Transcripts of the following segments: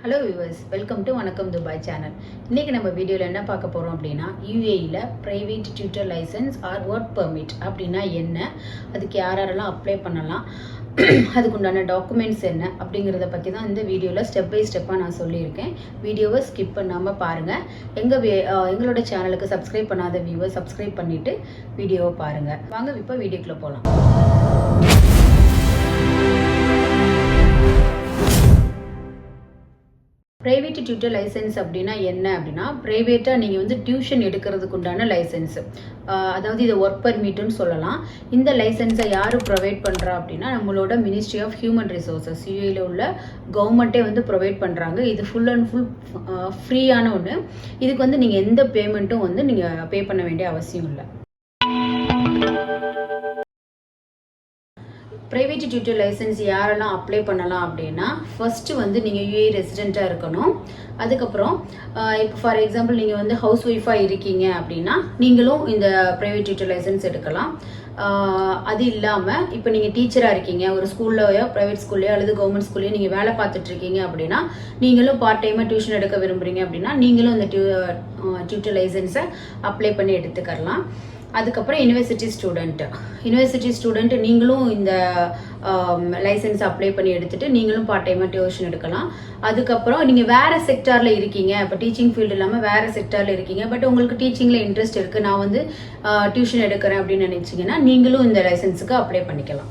Hello viewers welcome to Vanakkam Dubai channel இன்றைக்கி நம்ம வீடியோவில் என்ன பார்க்க போகிறோம் அப்படின்னா யூஏயில் private tutor licence or work permit அப்படின்னா என்ன அதுக்கு யார் யாரெல்லாம் அப்ளை பண்ணலாம் அதுக்குண்டான டாக்குமெண்ட்ஸ் என்ன அப்படிங்கிறத பற்றி தான் இந்த வீடியோவில் ஸ்டெப் பை ஸ்டெப்பாக நான் சொல்லியிருக்கேன். வீடியோவை ஸ்கிப் பண்ணாமல் பாருங்கள் எங்கள் எங்களோட சேனலுக்கு சப்ஸ்கிரைப் பண்ணாத வியூவர் சப்ஸ்கிரைப் பண்ணிவிட்டு வீடியோவை பாருங்கள் வாங்க இப்போ வீடியோக்குள்ளே போகலாம் ப்ரைவேட் டியூட்டர் லைசன்ஸ் அப்படின்னா என்ன அப்படின்னா ப்ரைவேட்டாக நீங்கள் வந்து டியூஷன் எடுக்கிறதுக்கு உண்டான லைசன்ஸ் அதாவது இதை ஒர்க் பர்மிட்டுன்னு சொல்லலாம். இந்த லைசன்ஸை யார் ப்ரொவைட் பண்ணுறா அப்படின்னா நம்மளோட மினிஸ்ட்ரி ஆஃப் ஹியூமன் ரிசோர்ஸஸ் யூஏல உள்ள கவர்மெண்ட்டே வந்து ப்ரொவைட் பண்ணுறாங்க இது ஃபுல் அண்ட் ஃபுல் ஃப்ரீயான ஒன்று இதுக்கு வந்து நீங்கள் எந்த பேமெண்ட்டும் வந்து நீங்கள் பே பண்ண வேண்டிய அவசியம் இல்லை. ப்ரைவேட் டியூட்டர் லைசன்ஸ் யாரெல்லாம் அப்ளை பண்ணலாம் அப்படின்னா ஃபஸ்ட்டு வந்து நீங்கள் யூஏ ரெசிடெண்ட்டாக இருக்கணும். அதுக்கப்புறம் இப்போ ஃபார் எக்ஸாம்பிள் நீங்கள் வந்து ஹவுஸ் ஒய்ஃபாக இருக்கீங்க அப்படின்னா நீங்களும் இந்த ப்ரைவேட் டியூட்டர் லைசன்ஸ் எடுக்கலாம். அது இல்லாமல் இப்போ நீங்கள் டீச்சராக இருக்கீங்க ஒரு ஸ்கூல்லையோ ப்ரைவேட் ஸ்கூல்லையோ அல்லது கவர்மெண்ட் ஸ்கூல்லையோ நீங்கள் வேலை பார்த்துட்டு இருக்கீங்க அப்படின்னா நீங்களும் பார்ட் டைமாக டியூஷன் எடுக்க விரும்புகிறீங்க அப்படின்னா நீங்களும் இந்த டியூ டியூட்டர் லைசன்ஸை அப்ளை பண்ணி எடுத்துக்கலாம் அதுக்கப்புறம் யூனிவர்சிட்டி ஸ்டூடெண்ட்டு யூனிவர்சிட்டி ஸ்டூடெண்ட் நீங்களும் இந்த um, லைசன்ஸ் அப்ளை பண்ணி எடுத்துட்டு நீங்களும் பார்ட் டைமாக டியூஷன் எடுக்கலாம். அதுக்கப்புறம் நீங்கள் வேறு செக்டாரில் இருக்கீங்க. இப்போ டீச்சிங் ஃபீல்டு இல்லாமல் வேறு செக்டாரில் இருக்கீங்க. பட் உங்களுக்கு டீச்சிங்கில் இன்ட்ரெஸ்ட் இருக்குது நான் வந்து uh, டியூஷன் எடுக்கிறேன் அப்படின்னு நினச்சிங்கன்னா நீங்களும் இந்த லைசன்ஸுக்கு அப்ளை பண்ணிக்கலாம்.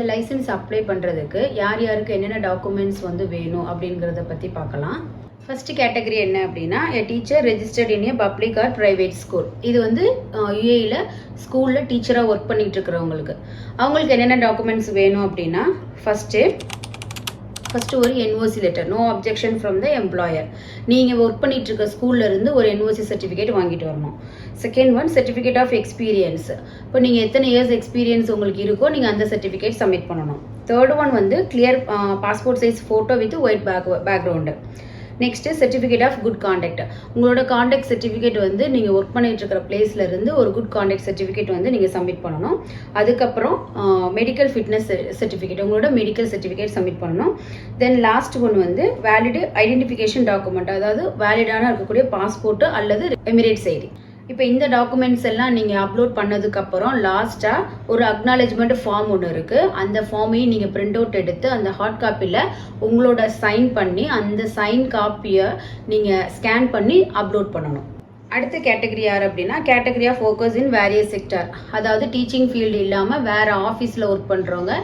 இந்த லைசன்ஸ் அப்ளை பண்ணுறதுக்கு யார் யாருக்கு என்னென்ன டாக்குமெண்ட்ஸ் வந்து வேணும் அப்படிங்கிறத பற்றி பார்க்கலாம். ஃபஸ்ட்டு கேட்டகரி என்ன அப்படின்னா a teacher registered in a public or private school இது வந்து யூஏயில் ஸ்கூலில் டீச்சராக ஒர்க் பண்ணிகிட்டு இருக்கிறவங்களுக்கு. அவங்களுக்கு என்னென்ன டாக்குமெண்ட்ஸ் வேணும் அப்படின்னா ஃபஸ்ட்டு ஃபஸ்ட்டு ஒரு NOC letter no objection from the employer நீங்கள் ஒர்க் பண்ணிகிட்ருக்க ஸ்கூல்லேருந்து ஸ்கூல்ல இருந்து ஒரு என்ஓசி சர்டிஃபிகேட் வாங்கிட்டு வரணும். Second one certificate of experience இப்போ நீங்கள் எத்தனை இயர்ஸ் எக்ஸ்பீரியன்ஸ் உங்களுக்கு இருக்கோ நீங்கள் அந்த சர்டிஃபிகேட் சப்மிட் பண்ணணும். தேர்ட் ஒன் வந்து clear passport size photo with white back background next certificate of good conduct உங்களோட காண்டாக்ட் சர்டிஃபிகேட் வந்து நீங்கள் ஒர்க் பண்ணிட்டு இருக்கிற பிளேஸ்ல இருந்து ஒரு குட் காண்டாக்ட் சர்டிஃபிகேட் வந்து நீங்கள் சப்மிட் பண்ணணும். அதுக்கப்புறம் மெடிக்கல் ஃபிட்னஸ் சர்டிஃபிகேட் உங்களோட மெடிக்கல் சர்டிஃபிகேட் சப்மிட் பண்ணணும். தென் லாஸ்ட் ஒன் வந்து வேலிடு ஐடென்டிஃபிகேஷன் டாக்குமெண்ட் அதாவது வேலிடான இருக்கக்கூடிய பாஸ்போர்ட் அல்லது எமிரேட்ஸ் ஐடி இப்போ இந்த டாக்குமெண்ட்ஸ் எல்லாம் நீங்கள் அப்லோட் பண்ணதுக்கப்புறம் லாஸ்ட்டாக ஒரு அக்னாலேஜ்மெண்ட் ஃபார்ம் ஒன்று இருக்குது அந்த ஃபார்மையும் நீங்கள் பிரிண்ட் அவுட் எடுத்து அந்த ஹார்ட் காப்பியில் உங்களோட சைன் பண்ணி அந்த சைன் காப்பியை நீங்கள் ஸ்கேன் பண்ணி அப்லோட் பண்ணணும். அடுத்த கேட்டகரி யார் அப்படின்னா category of workers in various sector அதாவது டீச்சிங் ஃபீல்டு இல்லாமல் வேறு ஆஃபீஸில் ஒர்க் பண்ணுறவங்க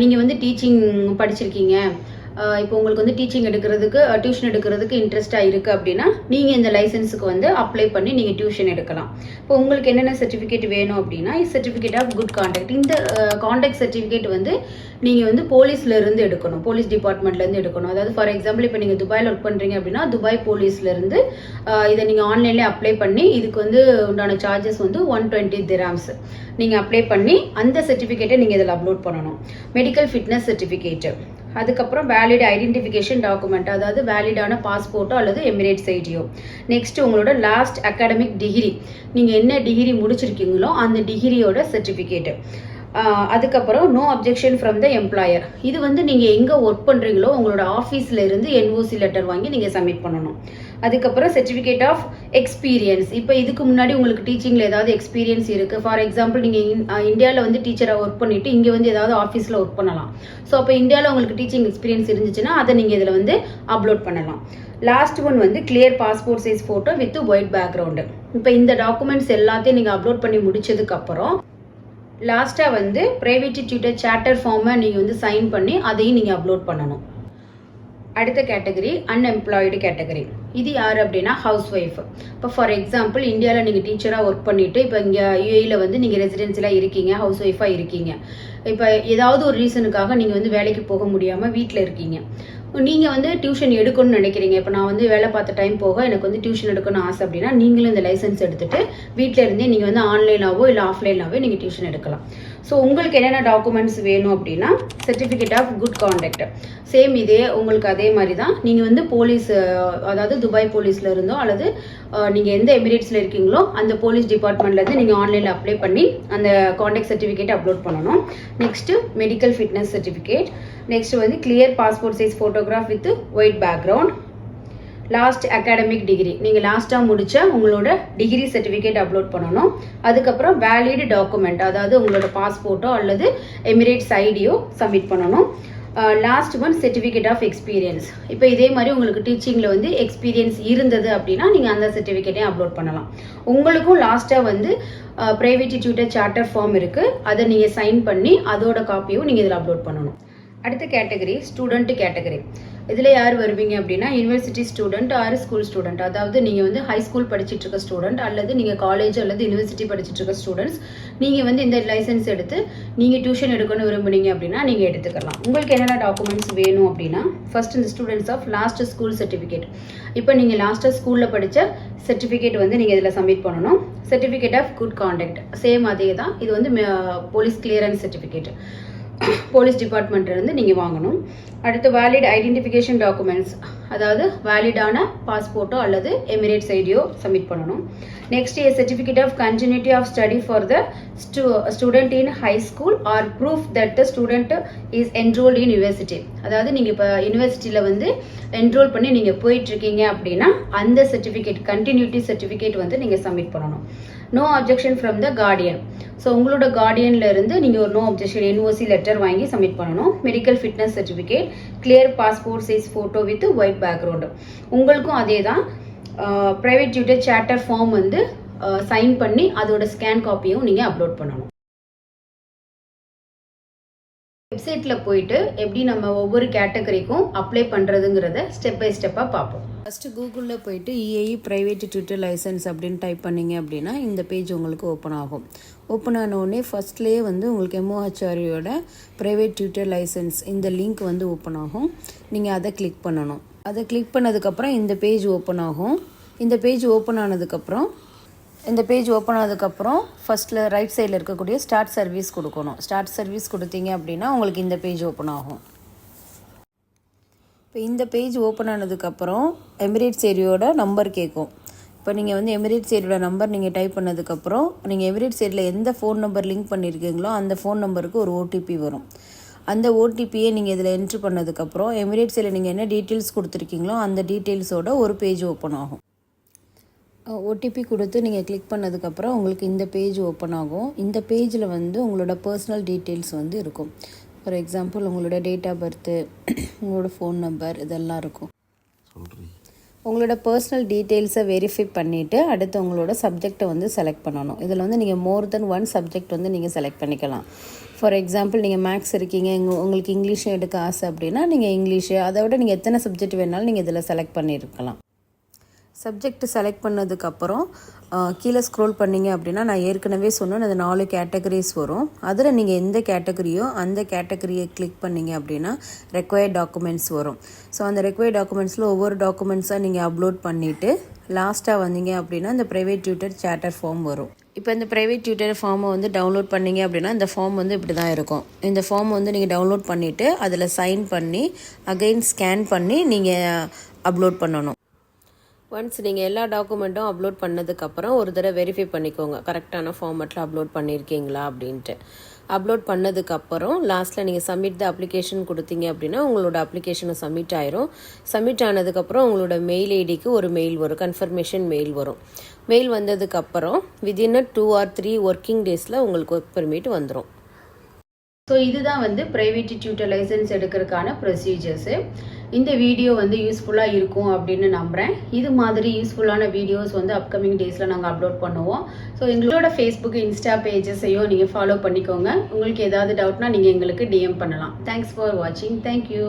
நீங்கள் வந்து டீச்சிங் படிச்சிருக்கீங்க. இப்போ உங்களுக்கு வந்து டீச்சிங் எடுக்கிறதுக்கு டியூஷன் எடுக்கிறதுக்கு இன்ட்ரெஸ்டாக இருக்குது அப்படின்னா நீங்கள் இந்த லைசன்ஸுக்கு வந்து அப்ளை பண்ணி நீங்கள் டியூஷன் எடுக்கலாம். இப்போ உங்களுக்கு என்னென்ன சர்டிஃபிகேட் வேணும் அப்படின்னா சர்டிஃபிகேட் ஆஃப் குட் காண்டாக்ட் இந்த காண்டாக்ட் சர்டிஃபிகேட் வந்து நீங்கள் வந்து போலீஸ்லேருந்து எடுக்கணும். போலீஸ் டிபார்ட்மெண்ட்லேருந்து எடுக்கணும். அதாவது ஃபார் எக்ஸாம்பிள் இப்போ நீங்கள் துபாயில் ஒர்க் பண்ணுறீங்க அப்படின்னா துபாய் போலீஸ்லேருந்து இதை நீங்கள் ஆன்லைன்லேயே அப்ளை பண்ணி இதுக்கு வந்து உண்டான சார்ஜஸ் வந்து ஒன் டுவெண்ட்டி திராம்ஸ் நீங்கள் அப்ளை பண்ணி அந்த சர்டிஃபிகேட்டை நீங்கள் இதில் அப்லோட் பண்ணணும். மெடிக்கல் ஃபிட்னஸ் சர்டிஃபிகேட்டு அதுக்கப்புறம் வேலிட் ஐடென்டிஃபிகேஷன் டாக்குமெண்ட் அதாவது வேலிடான பாஸ்போர்ட்டோ அல்லது எமிரேட்ஸ் ஐடியோ. நெக்ஸ்ட் உங்களோட லாஸ்ட் அகாடமிக் டிகிரி நீங்கள் என்ன டிகிரி முடிச்சிருக்கீங்களோ அந்த டிகிரியோட சர்டிஃபிகேட்டு அதுக்கப்புறம் no objection from the employer இது வந்து நீங்கள் எங்கே ஒர்க் பண்ணுறீங்களோ உங்களோட ஆஃபீஸில் இருந்து என்ஓசி லெட்டர் வாங்கி நீங்கள் சப்மிட் பண்ணணும். அதுக்கப்புறம் சர்டிஃபிகேட் ஆஃப் எக்ஸ்பீரியன்ஸ் இப்போ இதுக்கு முன்னாடி உங்களுக்கு டீச்சிங்கில் ஏதாவது எக்ஸ்பீரியன்ஸ் இருக்குது ஃபார் எக்ஸாம்பிள் நீங்கள் இந்தியாவில் வந்து டீச்சராக ஒர்க் பண்ணிவிட்டு இங்கே வந்து ஏதாவது ஆஃபீஸில் ஒர்க் பண்ணலாம். ஸோ அப்போ இந்தியாவில் உங்களுக்கு டீச்சிங் எக்ஸ்பீரியன்ஸ் இருந்துச்சுன்னா அதை நீங்கள் இதில் வந்து அப்லோட் பண்ணலாம். லாஸ்ட் ஒன் வந்து clear passport size photo with white background இப்போ இந்த டாக்குமெண்ட்ஸ் எல்லாத்தையும் நீங்கள் அப்லோட் பண்ணி முடிச்சதுக்கப்புறம் லாஸ்ட்டாக வந்து ப்ரைவேட் டியூட்டர் சேட்டர் ஃபார்மை நீங்கள் வந்து சைன் பண்ணி அதையும் நீங்கள் அப்லோட் பண்ணணும். அடுத்த கேட்டகரி அன்எம்ப்ளாய்டு கேட்டகரி இது யார் அப்படின்னா ஹவுஸ் ஒய்ஃப் இப்போ ஃபார் எக்ஸாம்பிள் இந்தியாவில் நீங்கள் டீச்சராக ஒர்க் பண்ணிவிட்டு இப்போ இங்கே யூஏயில் வந்து நீங்கள் ரெசிடென்சியலாக இருக்கீங்க ஹவுஸ் ஒய்ஃபாக இருக்கீங்க. இப்போ ஏதாவது ஒரு ரீசனுக்காக நீங்கள் வந்து வேலைக்கு போக முடியாமல் வீட்டில் இருக்கீங்க. நீங்கள் வந்து டியூஷன் எடுக்கணும்னு நினைக்கிறீங்க. இப்போ நான் வந்து வேலை பார்த்த டைம் போக எனக்கு வந்து டியூஷன் எடுக்கணும்னு ஆசை அப்படின்னா நீங்களும் இந்த லைசன்ஸ் எடுத்துட்டு வீட்டில் இருந்தே நீங்கள் வந்து ஆன்லைனாவோ இல்லை ஆஃப்லைனாவோ நீங்கள் டியூஷன் எடுக்கலாம். ஸோ உங்களுக்கு என்னென்ன டாக்குமெண்ட்ஸ் வேணும் அப்படின்னா certificate of good conduct same இதே உங்களுக்கு அதே மாதிரி தான் நீங்கள் வந்து போலீஸ் அதாவது துபாய் போலீஸில் இருந்தோ அல்லது நீங்கள் எந்த எமிரேட்ஸில் இருக்கீங்களோ அந்த போலீஸ் டிபார்ட்மெண்ட்லேருந்து நீங்கள் ஆன்லைனில் அப்ளை பண்ணி அந்த கான்டாக்ட் சர்டிஃபிகேட் அப்லோட் பண்ணணும். Next medical fitness certificate next வந்து clear passport size photograph with white background last academic degree நீங்கள் லாஸ்ட்டாக முடிச்ச உங்களோட டிகிரி சர்டிஃபிகேட் அப்லோட் பண்ணணும். அதுக்கப்புறம் வேலிடு டாக்குமெண்ட் அதாவது உங்களோட பாஸ்போர்ட்டோ அல்லது எமிரேட்ஸ் ஐடியோ சப்மிட் பண்ணணும். Last one certificate of experience இப்போ இதே மாதிரி உங்களுக்கு டீச்சிங்கில் வந்து எக்ஸ்பீரியன்ஸ் இருந்தது அப்படின்னா நீங்கள் அந்த சர்டிஃபிகேட்டையும் அப்லோட் பண்ணலாம். உங்களுக்கும் லாஸ்ட்டாக வந்து ப்ரைவேட் டியூட்டர் சார்ட்டர் ஃபார்ம் இருக்குது அதை நீங்கள் சைன் பண்ணி அதோட காப்பியும் நீங்கள் இதில் அப்லோட் பண்ணணும். அடுத்த கேட்டகரி ஸ்டூடெண்ட் கேட்டகரி. இதில் யார் வருவீங்க அப்படின்னா university student or school student அதாவது நீங்கள் வந்து ஹை ஸ்கூல் படிச்சிட்டு இருக்க ஸ்டூடெண்ட் அல்லது நீங்கள் காலேஜ் அல்லது யூனிவர்சிட்டி படிச்சிட்டு இருக்க ஸ்டூடெண்ட்ஸ் நீங்கள் வந்து இந்த லைசன்ஸ் எடுத்து நீங்கள் டியூஷன் எடுக்கணும் விரும்புனீங்க அப்படின்னா நீங்கள் எடுத்துக்கலாம். உங்களுக்கு என்னென்ன டாக்குமெண்ட்ஸ் வேணும் அப்படின்னா ஃபர்ஸ்ட் இந்த students of last school certificate இப்போ நீங்கள் லாஸ்ட்டாக ஸ்கூலில் படித்த சர்டிஃபிகேட் வந்து நீங்கள் இதில் சப்மிட் பண்ணணும். Certificate of good conduct same அதே தான் இது வந்து போலீஸ் கிளியரன்ஸ் சர்டிஃபிகேட் போலீஸ் டிபார்ட்மெண்ட்லேருந்து நீங்கள் வாங்கணும். அடுத்து வேலிட் ஐடென்டிஃபிகேஷன் டாக்குமெண்ட்ஸ் அதாவது வேலிடான பாஸ்போர்ட்டோ அல்லது எமிரேட்ஸ் ஐடியோ சப்மிட் பண்ணணும். Next a certificate of continuity of study for the student in high school or proof that the student is enrolled in university அதாவது நீங்கள் இப்போ யூனிவர்சிட்டியில் வந்து என்ரோல் பண்ணி நீங்கள் போயிட்டுருக்கீங்க அப்படின்னா அந்த சர்டிஃபிகேட் கண்டினியூட்டி சர்டிஃபிகேட் வந்து நீங்கள் சப்மிட் பண்ணணும். No objection from the guardian so உங்களோட கார்டியன்ல இருந்து நீங்கள் ஒரு நோ அப்ஜெக்ஷன் என்ஓசி லெட்டர் வாங்கி சப்மிட் பண்ணணும். Medical fitness certificate clear passport size photo with white background உங்களுக்கும் அதே தான் ப்ரைவேட் டியூட்டர் சேட்டர் ஃபார்ம் வந்து சைன் பண்ணி அதோட ஸ்கேன் காப்பியும் நீங்கள் அப்லோட் பண்ணணும். வெப்சைட்டில் போயிட்டு எப்படி நம்ம ஒவ்வொரு கேட்டகரிக்கும் அப்ளை பண்ணுறதுங்கிறத ஸ்டெப் பை ஸ்டெப்பாக பார்ப்போம். ஃபஸ்ட்டு கூகுளில் போயிட்டு இஏஇ ப்ரைவேட் ட்விட்டர் லைசன்ஸ் அப்படின்னு டைப் பண்ணீங்க அப்படின்னா இந்த பேஜ் உங்களுக்கு ஓப்பன் ஆகும். ஓப்பன் ஆனவுடனே ஃபஸ்ட்லேயே வந்து உங்களுக்கு எம்ஓஹெச்ஆரியோட ப்ரைவேட் டியூட்டர் லைசன்ஸ் இந்த லிங்க் வந்து ஓப்பன் ஆகும். நீங்கள் அதை கிளிக் பண்ணணும். அதை கிளிக் பண்ணதுக்கப்புறம் இந்த பேஜ் ஓப்பன் ஆகும். இந்த பேஜ் ஓப்பன் ஆனதுக்கப்புறம் இந்த பேஜ் ஓப்பன் ஆனதுக்கப்புறம் ஃபஸ்ட்டில் ரைட் சைடில் இருக்கக்கூடிய ஸ்டார்ட் சர்வீஸ் கொடுக்கணும். ஸ்டார்ட் சர்வீஸ் கொடுத்தீங்க அப்படின்னா உங்களுக்கு இந்த பேஜ் ஓப்பன் ஆகும். இப்போ இந்த பேஜ் ஓப்பன் ஆனதுக்கப்புறம் எமிரேட்ஸ் ஏரியோட நம்பர் கேட்கும். இப்போ நீங்கள் வந்து எமிரேட்ஸ் ஏரியோட நம்பர் நீங்கள் டைப் பண்ணதுக்கப்புறம் நீங்கள் எமிரேட்ஸ் ஏரியில் எந்த ஃபோன் நம்பர் லிங்க் பண்ணியிருக்கீங்களோ அந்த ஃபோன் நம்பருக்கு ஒரு ஓடிபி வரும். அந்த ஓடிபியை நீங்கள் இதில் என்ட்ரு பண்ணதுக்கப்புறம் எமிரேட்ஸ் ஏரியில் நீங்கள் என்ன டீட்டெயில்ஸ் கொடுத்துருக்கீங்களோ அந்த டீட்டெயில்ஸோட ஒரு பேஜ் ஓப்பன் ஆகும். ஓடிபி கொடுத்து நீங்கள் கிளிக் பண்ணதுக்கப்புறம் உங்களுக்கு இந்த பேஜ் ஓப்பன் ஆகும். இந்த பேஜில் வந்து உங்களோட பர்சனல் டீட்டெயில்ஸ் வந்து இருக்கும். ஃபார் எக்ஸாம்பிள் உங்களோட டேட் ஆஃப் பர்த்து உங்களோட ஃபோன் நம்பர் இதெல்லாம் இருக்கும். உங்களோட பர்சனல் டீட்டெயில்ஸை வெரிஃபை பண்ணிவிட்டு அடுத்து உங்களோட சப்ஜெக்டை வந்து செலக்ட் பண்ணணும். இதில் வந்து நீங்கள் மோர் தென் ஒன் சப்ஜெக்ட் வந்து நீங்கள் செலக்ட் பண்ணிக்கலாம். ஃபார் எக்ஸாம்பிள் நீங்கள் மேக்ஸ் இருக்கீங்க உங்க- உங்களுக்கு இங்கிலீஷ் எடுக்க ஆசை அப்படின்னா நீங்கள் இங்கிலீஷு அதை விட நீங்கள் எத்தனை சப்ஜெக்ட் வேணாலும் நீங்கள் இதில் செலக்ட் பண்ணியிருக்கலாம் சப்ஜெக்ட் செலக்ட் பண்ணதுக்கப்புறம் கீழே ஸ்க்ரோல் பண்ணீங்க அப்படின்னா நான் ஏற்கனவே சொன்னேன் அது நாலு கேட்டகரிஸ் வரும். அதில் நீங்கள் எந்த கேட்டகரியோ அந்த கேட்டகரியை கிளிக் பண்ணீங்க அப்படின்னா ரெக்வயர்ட் டாக்குமெண்ட்ஸ் வரும். ஸோ அந்த ரெக்வயர்ட் டாக்குமெண்ட்ஸில் ஒவ்வொரு டாக்குமெண்ட்ஸாக நீங்கள் அப்லோட் பண்ணிவிட்டு லாஸ்ட்டாக வந்தீங்க அப்படின்னா இந்த ப்ரைவேட் டியூட்டர் சேட்டர் ஃபார்ம் வரும். இப்போ இந்த ப்ரைவேட் டியூட்டர் ஃபார்மை வந்து டவுன்லோட் பண்ணீங்க அப்படின்னா இந்த ஃபார்ம் வந்து இப்படி தான் இருக்கும். இந்த ஃபார்ம் வந்து நீங்கள் டவுன்லோட் பண்ணிவிட்டு அதில் சைன் பண்ணி அகைன் ஸ்கேன் பண்ணி நீங்கள் அப்லோட் பண்ணணும். ஒன்ஸ் நீங்கள் எல்லா டாக்குமெண்ட்டும் அப்லோட் பண்ணதுக்கப்புறம் ஒரு தடவை வெரிஃபை பண்ணிக்கோங்க. கரெக்டான ஃபார்மேட்டில் அப்லோட் பண்ணியிருக்கீங்களா அப்படின்ட்டு. அப்லோட் பண்ணதுக்கப்புறம் லாஸ்ட்டில் நீங்கள் சப்மிட் த அப்ளிகேஷன் கொடுத்தீங்க அப்படின்னா உங்களோட அப்ளிகேஷனை சப்மிட் ஆயிரும். சப்மிட் ஆனதுக்கப்புறம் உங்களோட மெயில் ஐடிக்கு ஒரு மெயில் வரும். கன்ஃபர்மேஷன் மெயில் வரும். மெயில் வந்ததுக்கப்புறம் within a two or three working டேஸில் உங்களுக்கு ஒர்க் பெர்மிட் வந்துடும் ஸோ இதுதான் வந்து ப்ரைவேட் டியூட்டர் லைசன்ஸ் எடுக்கிறதுக்கான ப்ரொசீஜர்ஸு இந்த வீடியோ வந்து யூஸ்ஃபுல்லாக இருக்கும் அப்படின்னு நம்புகிறேன் இது மாதிரி யூஸ்ஃபுல்லான வீடியோஸ் வந்து அப்கமிங் டேஸில் நாங்கள் அப்லோட் பண்ணுவோம். ஸோ எங்களோட ஃபேஸ்புக் இன்ஸ்டா பேஜஸையும் நீங்கள் ஃபாலோ பண்ணிக்கோங்க. உங்களுக்கு ஏதாவது டவுட்னா நீங்கள் எங்களுக்கு டிஎம் பண்ணலாம். தேங்க்ஸ் ஃபார் வாட்சிங் தேங்க்யூ